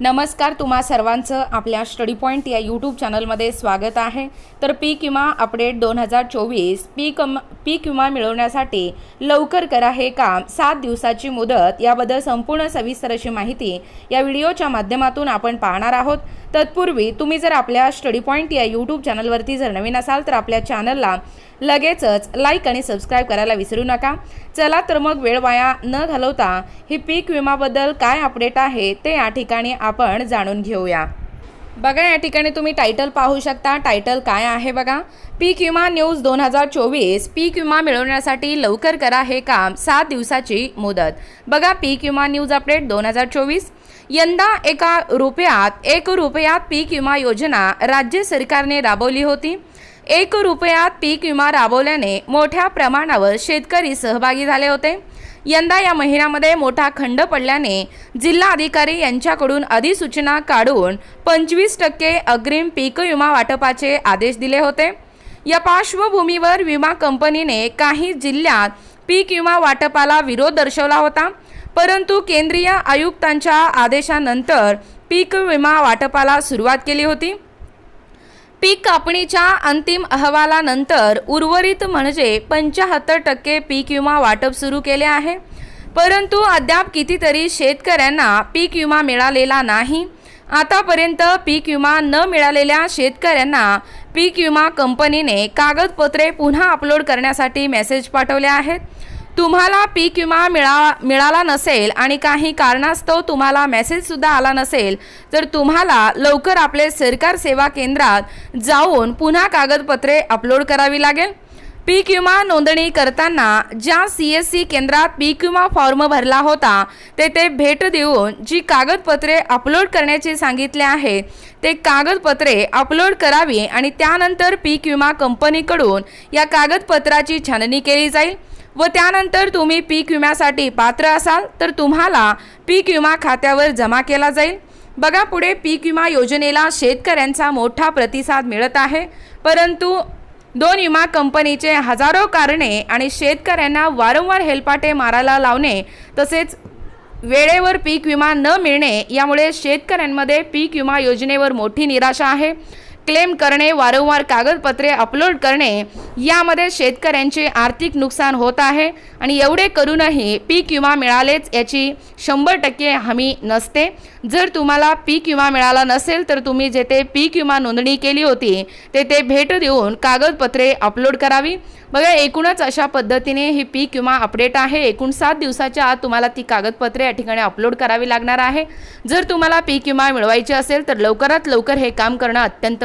नमस्कार तुम्हा सर्वांचं आपल्या स्टडी पॉईंट या यूट्यूब चॅनलमध्ये स्वागत आहे. तर पीक विमा अपडेट दोन हजार चोवीस पीक पीक विमा मिळवण्यासाठी लवकर करा हे काम सात दिवसाची मुदत याबद्दल संपूर्ण सविस्तर अशी माहिती या व्हिडिओच्या माध्यमातून आपण पाहणार आहोत. तत्पूर्वी तुम्ही जर आपल्या स्टडी पॉईंट या यूट्यूब चॅनलवरती जर नवीन असाल तर आपल्या चॅनलला लगेचच लाईक आणि सबस्क्राईब करायला विसरू नका. चला तर मग वेळ वाया न घालवता ही पीक विमाबद्दल काय अपडेट आहे ते या ठिकाणी आपण जाणून घेऊया. बघा या ठिकाणी तुम्ही टायटल पाहू शकता. टायटल काय आहे बघा? पीक विमा न्यूज दोन हजार चोवीस. पीक विमा मिळवण्यासाठी लवकर करा हे काम. सात दिवसाची मुदत. बघा पीक विमा न्यूज अपडेट दोन हजार चोवीस. यंदा एका रुपयात एक रुपयात पीक विमा योजना राज्य सरकारने राबवली होती. एक रुपयात पीक विमा राबवल्याने मोठ्या प्रमाणावर शेतकरी सहभागी झाले होते. यंदा या महिन्यामध्ये मोठा खंड पडल्याने जिल्हा अधिकारी यांच्याकडून अधिसूचना काढून पंचवीस टक्के अग्रिम पीक विमा वाटपाचे आदेश दिले होते. या पार्श्वभूमीवर विमा कंपनीने काही जिल्ह्यात पीक विमा वाटपाला विरोध दर्शवला होता. परंतु केंद्रीय आयुक्तांच्या आदेशानंतर पीक विमा वाटपाला सुरुवात केली होती. पीक कापणीच्या अंतिम अहवालानंतर उर्वरित म्हणजे पंच्याहत्तर टक्के पीक विमा वाटप सुरू केले आहे. परंतु अद्याप कितीतरी शेतकऱ्यांना पीक विमा मिळालेला नाही. आतापर्यंत पीक विमा न मिळालेल्या शेतकऱ्यांना पीक विमा कंपनीने कागदपत्रे पुन्हा अपलोड करण्यासाठी मेसेज पाठवले आहेत. तुम्हाला पीक विमा मिळा मिळाला नसेल आणि काही कारणास्तव तुम्हाला मेसेजसुद्धा आला नसेल तर तुम्हाला लवकर आपले सरकार सेवा केंद्रात जाऊन पुन्हा कागदपत्रे अपलोड करावी लागेल. पीक विमा नोंदणी करताना ज्या सी एस सी केंद्रात पीक विमा फॉर्म भरला होता तेथे भेट देऊन जी कागदपत्रे अपलोड करण्याचे सांगितले आहे ते कागदपत्रे अपलोड करावी आणि त्यानंतर पीक विमा कंपनीकडून या कागदपत्राची छाननी केली जाईल. व त्यानंतर तुम्ही पीक विम्यासाठी पात्र असाल तर तुम्हाला पीक विमा खात्यावर जमा केला जाईल. बघा पुढे पीक विमा योजनेला शेतकऱ्यांचा मोठा प्रतिसाद मिळत आहे. परंतु दोन विमा कंपनीचे हजारो कारणे आणि शेतकऱ्यांना वारंवार हेलपाटे मारायला लावणे तसेच वेळेवर पीक विमा न मिळणे यामुळे शेतकऱ्यांमध्ये पीक विमा योजनेवर मोठी निराशा आहे. क्लेम करणे वारंवार कागदपत्रे अपलोड करणे यामध्ये शेतकऱ्यांचे आर्थिक नुकसान होत आहे आणि एवढे करूनही पीक विमा मिळालेच याची शंभर टक्के हमी नसते. जर तुम्हाला पीक विमा मिळाला नसेल तर तुम्ही जेथे पीक विमा नोंदणी केली होती तेथे भेट देऊन कागदपत्रे अपलोड करावी. बघा एकूणच अशा पद्धतीने ही पीक विमा अपडेट आहे. एकूण सात दिवसाच्या आत तुम्हाला ती कागदपत्रे या ठिकाणी अपलोड करावी लागणार आहे. जर तुम्हाला पीक विमा मिळवायची असेल तर लवकरात लवकर हे काम करणं अत्यंत